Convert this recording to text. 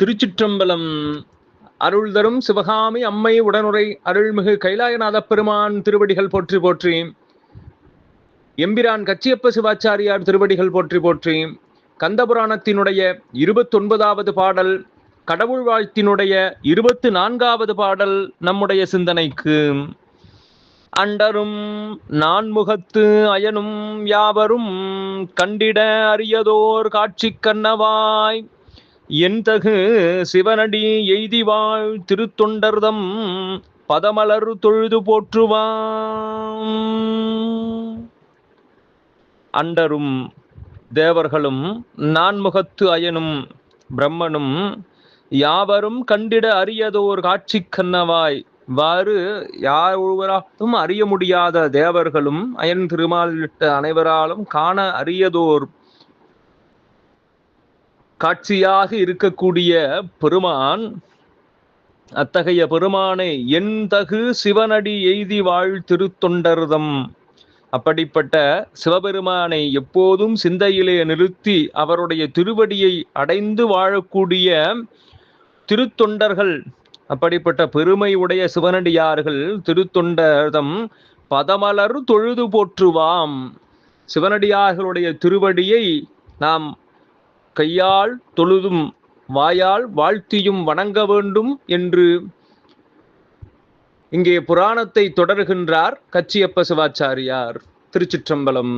திருச்சிற்றம்பலம். அருள் தரும் சிவகாமி அம்மை உடனுரை அருள்மிகு கைலாயநாத பெருமான் திருவடிகள் போற்றி போற்றி. எம்பிரான் கச்சியப்ப சிவாச்சாரியார் திருவடிகள் போற்றி போற்றி. கந்தபுராணத்தினுடைய இருபத்தொன்பதாவது பாடல் கடவுள் வாழ்த்தினுடைய இருபத்து நான்காவது பாடல் நம்முடைய சிந்தனைக்கு. அண்டரும் நான்முகத்து அயனும் யாவரும் கண்டிட அரியதோர் காட்சி கண்ணவாய். என்தகு சிவனடி எய்தி வாழ் திருத்தொண்டர்தம் பதமலர் தொழுது போற்றுவாம். அண்டரும் தேவர்களும் நான்முகத்து அயனும் பிரம்மனும் யாவரும் கண்டிட அரியதோர் காட்சி கண்ணவாய். வாறு யார் ஒருவராலும் அறிய முடியாத தேவர்களும் அயன் திருமால் விட்ட அனைவராலும் காண அரியதோர் காட்சியாக இருக்கக்கூடிய பெருமான் அத்தகைய பெருமானை என் தகு சிவனடி எய்தி வாழ் திருத்தொண்டர்தம். அப்படிப்பட்ட சிவபெருமானை எப்போதும் சிந்தையிலே நிறுத்தி அவருடைய திருவடியை அடைந்து வாழக்கூடிய திருத்தொண்டர்கள் அப்படிப்பட்ட பெருமை உடைய சிவனடியார்கள் திருத்தொண்டர்தம் பதமலர் தொழுது போற்றுவாம். சிவனடியார்களுடைய திருவடியை நாம் கையால் தொழுதும் வாயால் வாழ்த்தியும் வணங்க வேண்டும் என்று இங்கே புராணத்தை தொடர்கின்றார் கச்சியப்ப சிவாச்சாரியார் திருச்சிற்றம்பலம்.